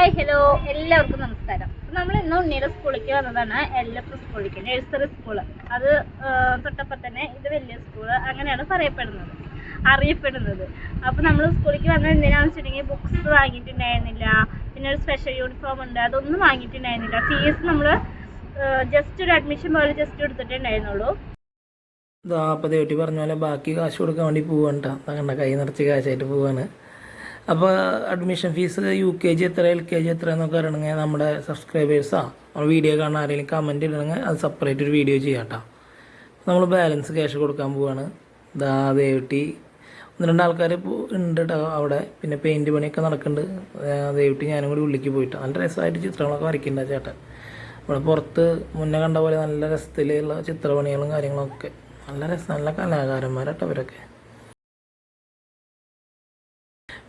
Hi hello എല്ലാവർക്കും നമസ്കാരം. നമ്മൾ ഇന്ന് ഉണ്ണിയുടെ സ്കൂളിലേക്ക് വന്നതാണ് എൽ എഫ് സ്കൂളിലേക്ക് നഴ്സറി സ്കൂൾ അത് തൊട്ടപ്പം തന്നെ ഇത് വലിയ സ്കൂൾ അങ്ങനെയാണ് പറയപ്പെടുന്നത് അറിയപ്പെടുന്നത്. അപ്പോൾ നമ്മൾ സ്കൂളിലേക്ക് വന്നത് എന്തിനാണെന്ന് വെച്ചിട്ടുണ്ടെങ്കിൽ ബുക്സ് വാങ്ങിയിട്ടുണ്ടായിരുന്നില്ല. പിന്നെ ഒരു സ്പെഷ്യൽ യൂണിഫോം ഉണ്ട് അതൊന്നും വാങ്ങിയിട്ടുണ്ടായിരുന്നില്ല. ഫീസ് നമ്മൾ ജസ്റ്റ് ഒരു അഡ്മിഷൻ പോലെ ജസ്റ്റ് എടുത്തിട്ടുണ്ടായിരുന്നുള്ളൂ. ഇതാ അപ്പോൾ ദേവട്ടി പറഞ്ഞ പോലെ ബാക്കി കാശ് കൊടുക്കാൻ വേണ്ടി പോവാണ് കേട്ടോ കണ്ട കൈ നിറച്ച് കാശായിട്ട് പോവാണ്. അപ്പോൾ admission fees U K G എത്ര എൽ കെ ജി എത്ര എന്നൊക്കെ അറിയണമെങ്കിൽ നമ്മുടെ സബ്സ്ക്രൈബേഴ്സാ നമ്മൾ വീഡിയോ കാണാൻ ആരെങ്കിലും കമന്റ് ഇടണമെങ്കിൽ അത് സെപ്പറേറ്റ് ഒരു വീഡിയോ ചെയ്യാം കേട്ടോ നമ്മൾ ബാലൻസ് ക്യാഷ് കൊടുക്കാൻ പോവാണ്. ദാ ദേവട്ടി ഒന്ന് രണ്ട് ആൾക്കാർ ഉണ്ട് കേട്ടോ അവിടെ. പിന്നെ പെയിന്റ് പണിയൊക്കെ നടക്കുന്നുണ്ട്. ദേവട്ടി ഞാനും കൂടി ഉള്ളിക്ക് പോയിട്ടോ. നല്ല രസമായിട്ട് ചിത്രങ്ങളൊക്കെ വരയ്ക്കുന്നുണ്ട് ചേട്ടൻ. ഇവിടെ പുറത്ത് മുന്നേ കണ്ട പോലെ നല്ല രസത്തിലുള്ള ചിത്രപണികളും കാര്യങ്ങളൊക്കെ. നല്ല രസം നല്ല കലാകാരന്മാരാട്ടോ അവരൊക്കെ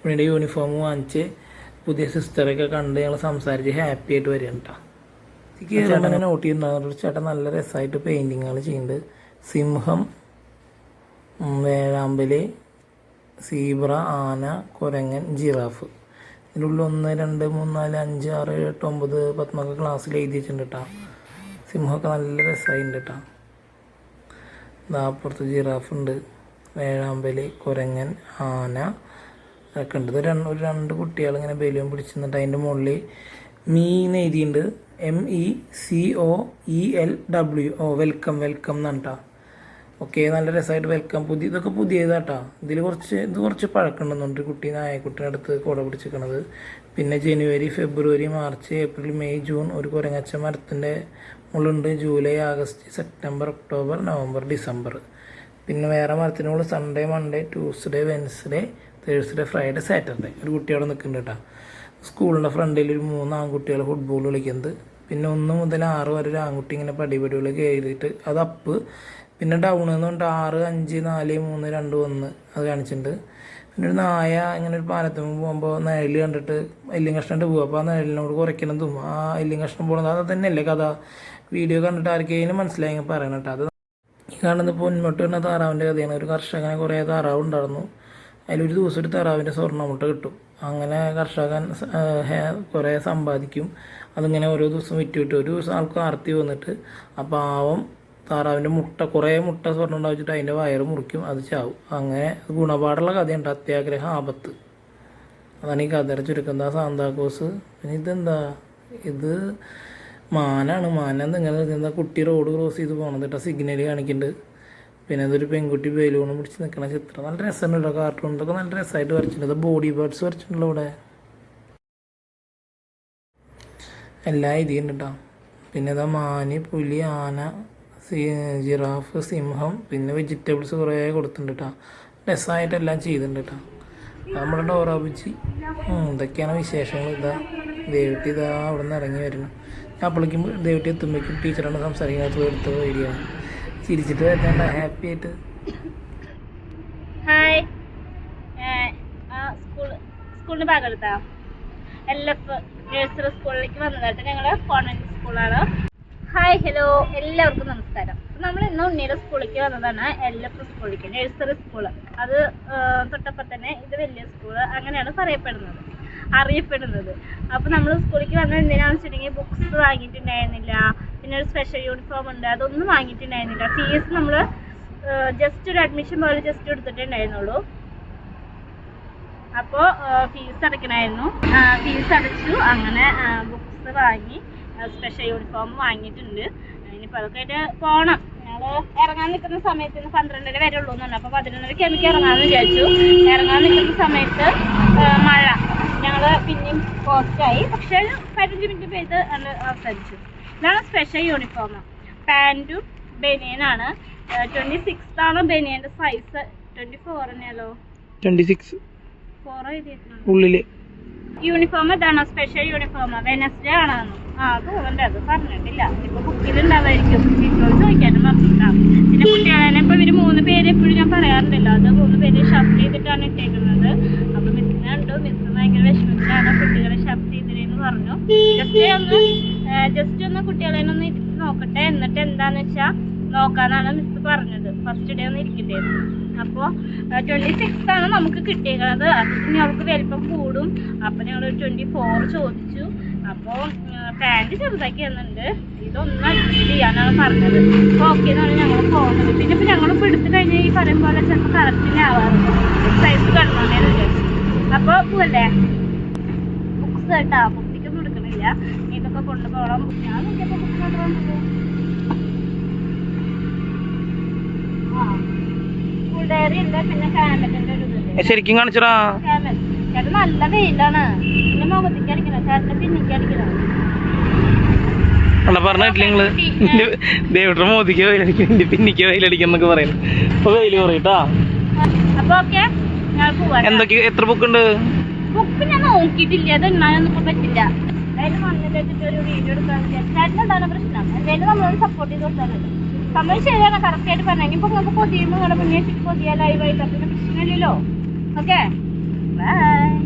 ഇവിടെ യൂണിഫോം വാങ്ങിച്ച് പുതിയ സിസ്റ്ററൊക്കെ കണ്ട് ഞങ്ങൾ സംസാരിച്ച് ഹാപ്പി ആയിട്ട് വരികയാണ് കേട്ടോ ചേട്ടനെ നോട്ട് ചെയ്യുന്നുണ്ടായിരുന്നു ചേട്ടൻ നല്ല രസമായിട്ട് പെയിന്റിങ്ങുകൾ ചെയ്യുന്നുണ്ട്. സിംഹം വേഴാമ്പൽ സീബ്ര ആന കുരങ്ങൻ ജിറാഫ്. ഇതിന്റെ ഉള്ളിൽ ഒന്ന് രണ്ട് മൂന്ന് നാല് അഞ്ച് ആറ് എട്ട് ഒമ്പത് പത്തൊക്കെ ക്ലാസ്സിൽ എഴുതി വെച്ചിട്ടുണ്ട് കേട്ടോ സിംഹമൊക്കെ നല്ല രസമായിട്ടുണ്ട് കേട്ടോ ഇതാ അപ്പുറത്ത് ജിറാഫ് ഉണ്ട് വേഴാമ്പൽ കുരങ്ങൻ ആന ഇത് രണ്ട് ഒരു രണ്ട് കുട്ടികൾ ഇങ്ങനെ ബലൂൺ പിടിച്ച് നിന്നിട്ട് അതിന്റെ മുകളിൽ മീ എന്ന് എഴുതിയിട്ടുണ്ട് M E C O E L W O welcome welcome എന്നാണ് കേട്ടോ ഓക്കെ നല്ല രസമായിട്ട് വെൽക്കം പുതിയ ഇതൊക്കെ പുതിയതാട്ടാ. ഇതിൽ കുറച്ച് ഇത് കുറച്ച് പഴക്കമുണ്ടെന്നുണ്ട് കുട്ടി നായക്കുട്ടിയുടെ അടുത്ത് കുട പിടിച്ചിരിക്കണത് പിന്നെ January February March April May June ഒരു കുരങ്ങച്ച മരത്തിന്റെ മുള്ളുണ്ട്. July August September October November December. പിന്നെ വേറെ മരത്തിനുള്ള Sunday Monday Tuesday Wednesday Thursday Friday Saturday ഒരു കുട്ടി അവിടെ നിൽക്കുന്നുണ്ട് കേട്ടോ. സ്കൂളിന്റെ ഫ്രണ്ടിൽ ഒരു മൂന്ന് ആൺകുട്ടികൾ ഫുട്ബോൾ കളിക്കുന്നത് പിന്നെ ഒന്ന് മുതൽ ആറ് വരെ ഒരു ആൺകുട്ടി ഇങ്ങനെ പടിപടികൾ കയറിയിട്ട് അത് അപ്പ് പിന്നെ ഡൗൺ എന്ന് ആറ് അഞ്ച് നാല് മൂന്ന് രണ്ട് ഒന്ന് അത് കാണിച്ചിട്ടുണ്ട്. പിന്നെ ഒരു നായ ഇങ്ങനെ ഒരു പാലത്തുമ്പോൾ പോകുമ്പോൾ നിഴൽ കണ്ടിട്ട് എല്ലും കഷ്ണം പോകും അപ്പോൾ ആ നിഴലിനോട് കുറയ്ക്കണതും ആ എല്ലും കഷ്ണം പോകുന്നത് അത് തന്നെയല്ലേ കഥ? വീഡിയോ കണ്ടിട്ട് ആർക്കെങ്കിലും മനസ്സിലായി പറയണം കേട്ടോ. അത് ഈ കാണുന്ന പൊന്മുട്ട എന്ന താറാവിന്റെ കഥയാണ്. ഒരു കർഷകനെ കുറേ താറാവ് ഉണ്ടായിരുന്നു അതിലൊരു ദിവസം ഒരു താറാവിന്റെ സ്വർണമുട്ട കിട്ടും. അങ്ങനെ കർഷകൻ കുറേ സമ്പാദിക്കും. അതിങ്ങനെ ഓരോ ദിവസം വിറ്റ് ഒരു ദിവസം ആൾക്ക് ആർത്തി വന്നിട്ട് ആ പാവം താറാവിന്റെ മുട്ട കുറേ മുട്ട സ്വർണം ഉണ്ടാവിച്ചിട്ട് അതിന്റെ വയറ് മുറിക്കും അത് ചാവും. അങ്ങനെ ഗുണപാടുള്ള കഥയുണ്ട് അത്യാഗ്രഹം ആപത്ത്. അതാണ് ഈ കഥയുടെ ചുരുക്കം. എന്താ സാന്താക്കോസ് പിന്നെ ഇതെന്താ? ഇത് മാനാണ്. മാന ഇങ്ങനെ കുട്ടി റോഡ് ക്രോസ് ചെയ്ത് പോകണത് കേട്ടോ സിഗ്നൽ കാണിക്കുന്നുണ്ട് പിന്നെ അതൊരു പെൺകുട്ടി ബലൂണും പിടിച്ച് നിൽക്കുന്ന ചിത്രം. നല്ല രസമുണ്ട് കാർട്ടൂൺ ഇതൊക്കെ നല്ല രസമായിട്ട് വരച്ചിട്ടുണ്ട്. ബോഡി പാർട്സ് വരച്ചിട്ടുണ്ടല്ലോ ഇവിടെ. എല്ലാം ഇതി കേട്ടോ. പിന്നെ ഇതാ മാന് പുലി ആന ജിറാഫ് സിംഹം പിന്നെ വെജിറ്റബിൾസ് കുറേ കൊടുത്തിട്ടുണ്ട് കേട്ടോ. രസമായിട്ട് എല്ലാം ചെയ്തിട്ടുണ്ട് കേട്ടോ. നമ്മുടെ ഡോറാബുച്ചി ഇതൊക്കെയാണ് വിശേഷങ്ങൾ. ഇതാ ദേവട്ടി ഇതാ അവിടെ നിന്ന് ഇറങ്ങി വരുന്നു. അപ്പോഴേക്കും ദേവട്ടി എത്തുമ്പോഴേക്കും ടീച്ചറാണ് സംസാരിക്കുന്നത്. എടുത്ത വീഡിയോ ചിരിച്ചിട്ട് വരുന്നുണ്ട് ഹാപ്പി ആയിട്ട്. ഹായ് സ്കൂളിന്റെ ഭാഗം എൽ എഫ് നഴ്സറി സ്കൂളിലേക്ക് വന്നതായിട്ട് ഞങ്ങൾ. കോൺവെന്റ് സ്കൂളാണ് ഹായ് ഹലോ എല്ലാവർക്കും നമസ്കാരം. നമ്മൾ ഇന്ന് ഉണ്ണിയുടെ സ്കൂളിലേക്ക് വന്നതാണ് എൽ എഫ് സ്കൂളിലേക്ക് നഴ്സറി സ്കൂൾ അത് തൊട്ടപ്പം തന്നെ ഇത് വലിയ സ്കൂൾ അങ്ങനെയാണ് പറയപ്പെടുന്നത് അറിയപ്പെടുന്നത്. അപ്പോൾ നമ്മൾ സ്കൂളിലേക്ക് വന്നത് എന്തിനാണെന്ന് വെച്ചിട്ടുണ്ടെങ്കിൽ ബുക്സ് വാങ്ങിയിട്ടുണ്ടായിരുന്നില്ല. പിന്നെ ഒരു സ്പെഷ്യൽ യൂണിഫോം ഉണ്ട്. അതൊന്നും വാങ്ങിയിട്ടുണ്ടായിരുന്നില്ല. ഫീസ് നമ്മൾ ജസ്റ്റ് ഒരു അഡ്മിഷൻ പോലെ ജസ്റ്റ് എടുത്തിട്ടുണ്ടായിരുന്നുള്ളൂ അപ്പോൾ ഫീസ് അടയ്ക്കണമായിരുന്നു ഫീസ് അടച്ചു. അങ്ങനെ ബുക്സ് വാങ്ങി സ്പെഷ്യൽ യൂണിഫോം വാങ്ങിയിട്ടുണ്ട്. ഇനിയിപ്പോൾ അതൊക്കെ പോകണം ഇറങ്ങാൻ നിൽക്കുന്ന സമയത്ത് ഇന്ന് പന്ത്രണ്ടര വരെ ഉള്ളൂ എന്ന് പറഞ്ഞു. അപ്പോൾ പതിനൊന്നരയ്ക്ക് എനിക്ക് ഇറങ്ങാമെന്ന് വിചാരിച്ചു. ഇറങ്ങാൻ നിൽക്കുന്ന സമയത്ത് മഴ. ഞങ്ങൾ പിന്നെയും പോസ്റ്റായി. പക്ഷേ പതിനഞ്ച് മിനിറ്റ് പെയ്ത് അവസാനിച്ചു. ഇതാണ് സ്പെഷ്യൽ യൂണിഫോം പാന്റും ബനിയനാണ് ട്വന്റി സിക്സ് ആണ് ബനിയന്റെ സൈസ് ട്വന്റി ഫോർ തന്നെയല്ലോ. ട്വന്റി സിക്സ് ഫോർ ഉള്ളിൽ. യൂണിഫോം ഇതാണോ? സ്പെഷ്യൽ യൂണിഫോം വെനസ്ഡേ ആണോ ആ തോന്നുന്നുണ്ട് അത് പറഞ്ഞിട്ടില്ല. ഇപ്പൊ ബുക്കിൽ ഉണ്ടാവായിരിക്കും ടീച്ചറോട് ചോദിക്കാനും പറഞ്ഞിട്ടുണ്ടാവും. പിന്നെ കുട്ടികളെ ഇപ്പൊ ഇവർ മൂന്ന് പേര് എപ്പോഴും ഞാൻ പറയാറുണ്ടല്ലോ. അത് മൂന്ന് പേര് ഷഫ്റ്റ് ചെയ്തിട്ടാണ് ഇട്ടേക്കുന്നത്. അപ്പൊ മിസ്സിനെ കണ്ടു. മിസ് ഭയങ്കര വിഷമത്തിലാണ് കുട്ടികളെ ഷഫ്റ്റ് ചെയ്തിരുന്നു പറഞ്ഞു. ജസ്റ്റ് ഒന്ന് ജസ്റ്റ് ഒന്ന് കുട്ടികളെ ഒന്ന് ഇരുത്തി നോക്കട്ടെ. എന്നിട്ട് എന്താന്ന് വെച്ചാ നോക്കാന്നാണ് മിസ് പറഞ്ഞത്. ഫസ്റ്റ് ഡേ ഒന്ന് ഇരിക്കട്ടെ. അപ്പോൾ ട്വന്റി സിക്സ് ആണ് നമുക്ക് കിട്ടിയത് അത് ഇനി അവൾക്ക് വലിപ്പം കൂടും. അപ്പോൾ ഞങ്ങൾ ട്വന്റി ഫോർ ചോദിച്ചു. അപ്പോൾ പാന്റ് ചെറുതാക്കി തന്നിട്ടുണ്ട് ഇതൊന്നും അഡ്ജസ്റ്റ് ചെയ്യാനാണ് പറഞ്ഞത്. അപ്പോൾ ഓക്കെ എന്നാണ് ഞങ്ങൾ പോകുന്നത് പിന്നെ ഇപ്പോൾ ഞങ്ങൾ ഇപ്പോൾ എടുത്തു കഴിഞ്ഞാൽ ഈ പറയും പോലെ ചിലപ്പോൾ കറക്റ്റിന് ആവാറുണ്ട് സൈസ് വിചാരിച്ചു. അപ്പോൾ പോവല്ലേ? ബുക്സ് കേട്ടാ? എടുക്കണില്ല ഇതൊക്കെ കൊണ്ടുപോകണം. ഞാൻ നോക്കിയപ്പോൾ ബുക്ക് കൊണ്ടുപോകുന്നത് ആ. സ്കൂൾ ഡയറി ഉണ്ട് പിന്നെ ക്യാമറ്റിന്റെ ഒരു ഇതുണ്ട്. ശരിക്കും കാണിച്ചടാ. ക്യാമൽ ചേട്ടൻ നല്ല വെയിലാണ്. പിന്നെ മുഖത്തേക്ക് അടിക്കണം. ചേട്ടന്റെ പിന്നിക്ക് അടിക്കണം. അല്ല പറഞ്ഞിട്ടില്ല നിങ്ങൾ? ദേവിട്ട മോദിക്ക് വെയിലടിക്കും എന്റെ പിന്നിക്ക് വെയിലടിക്കും എന്നൊക്കെ പറയുന്നു. അപ്പൊ വെയിൽ കുറയട്ടാ? അപ്പൊ ഓക്കെ എന്തൊക്കെ എത്ര ബുക്ക് ഉണ്ട്? ബുക്ക് ഞാൻ നോക്കിയിട്ടില്ല. അത് എണ്ണാനൊന്നും പറ്റില്ല. എന്തായാലും വന്നിട്ട് വെച്ചിട്ട് ഒരു വീഡിയോ എടുക്കാൻ ചേട്ടനുണ്ടാകുന്ന പ്രശ്നം? എന്തായാലും നമ്മളോട് സപ്പോർട്ട് ചെയ്ത് കൊടുത്താലല്ലോ സംഭവം ശരിയാണ് കറക്റ്റ് ആയിട്ട് പറഞ്ഞാൽ ഇനിയിപ്പോ നിങ്ങൾക്ക് പൊതിയുമ്പോൾ നിങ്ങളുടെ വെച്ചിട്ട് പൊതിയ ലൈവായിട്ട് പിന്നെ പ്രശ്നമില്ലല്ലോ. Okay bye